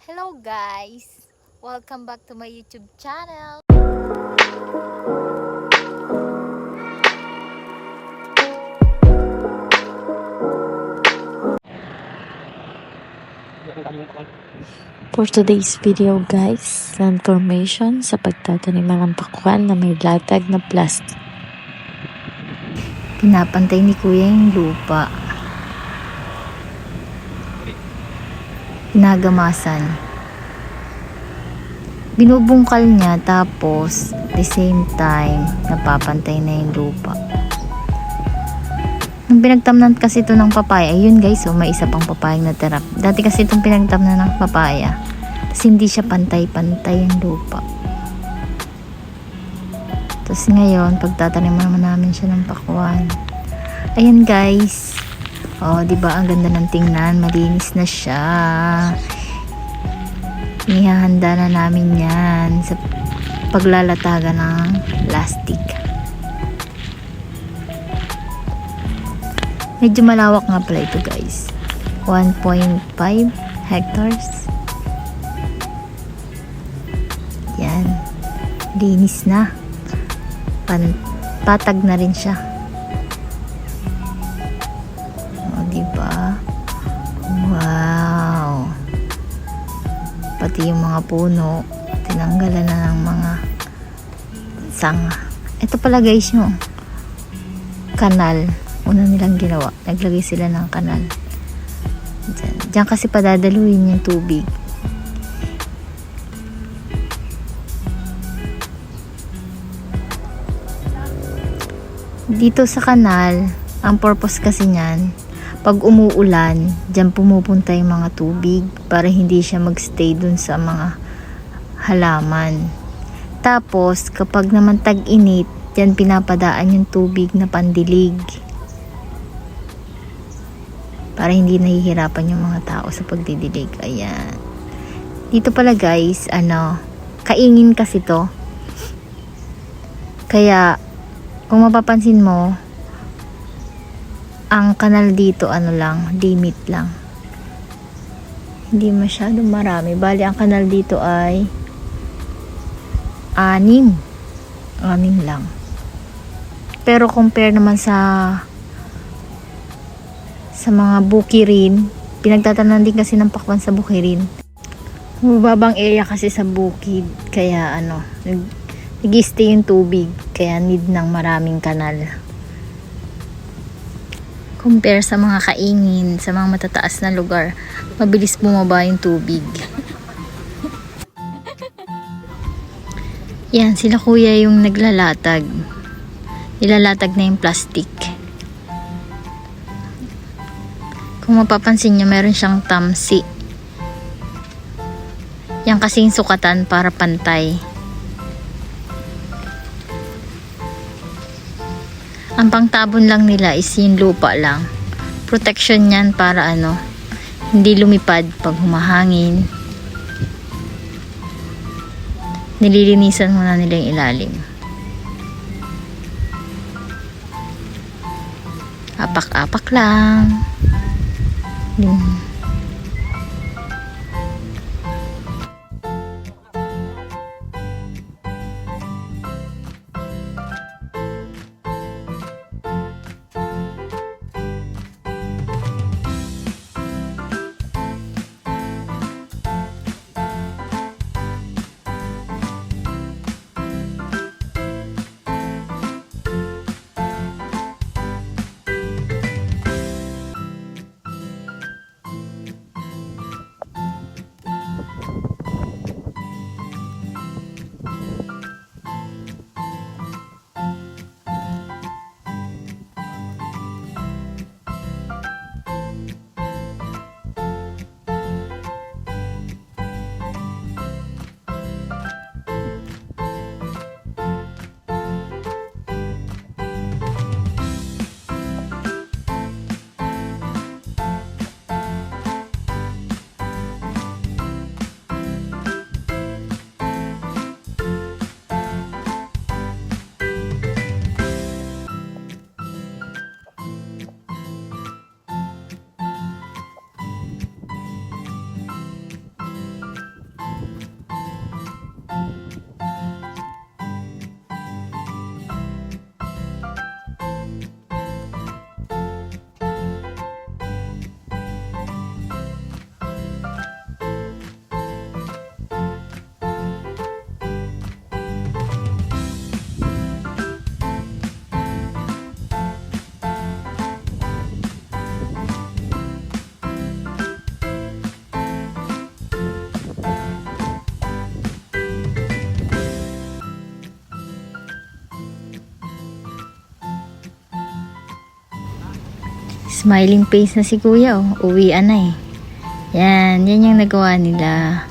Hello guys! Welcome back to my YouTube channel. For today's video guys, land formation sa pagtatanim ng pakwan na may latag na plastic. Pinapantay ni kuya yung lupa. Pinagamasan. Binubungkal niya tapos the same time napapantay na yung lupa. Nung pinagtamnan kasi ito ng papaya, ayun guys, oh, may isa pang papayang natira. Dati kasi itong pinagtamnan ng papaya, tapos hindi siya pantay-pantay yung lupa. Tapos ngayon, pagtatanim naman namin siya ng pakwan. Ayan guys. Oh, 'di ba ang ganda ng tingnan, malinis na siya. Ihahanda na namin 'yan sa paglalatagan ng plastic. Medyo malawak nga pala ito guys. 1.5 hectares. Yan. Linis na pan patag na rin siya. Pati yung mga puno, tinanggalan na ng mga sanga. Ito pala guys yung kanal. Una nilang ginawa. Naglagay sila ng kanal. Diyan, Diyan kasi padadaluin yung tubig. dito sa kanal, ang purpose kasi niyan, pag umuulan, diyan pumupunta yung mga tubig para hindi siya magstay dun sa mga halaman. Tapos, kapag naman tag-init, diyan pinapadaan yung tubig na pandilig. Para hindi nahihirapan yung mga tao sa pagdidilig. Ayan. Dito pala guys, ano, kaingin kasi to. Kaya, kung mapapansin mo, ang kanal dito ano lang, limit lang. Hindi masyadong marami. Bali, ang kanal dito ay anim. Anim lang. Pero compare naman sa sa mga bukirin, pinagtatanan din kasi ng pakwan sa bukirin. Mababang area kasi sa bukid, kaya ano, nag, nag-stay yung tubig, kaya need ng maraming kanal. Compare sa mga kaingin, sa mga matataas na lugar, mabilis bumaba yung tubig. Yan, sila kuya yung naglalatag. Nilalatag na yung plastic. Kung mapapansin nyo, meron siyang tamsi. Yan kasing sukatan para pantay. Ang pangtabon lang nila is yung lupa lang. Protection yan para ano, hindi lumipad pag humahangin. Nililinisan muna nila yung ilalim. Apak-apak lang. Yun. Smiling face na si kuya oh. Uwian na eh. Yan, yan yung nagawa nila.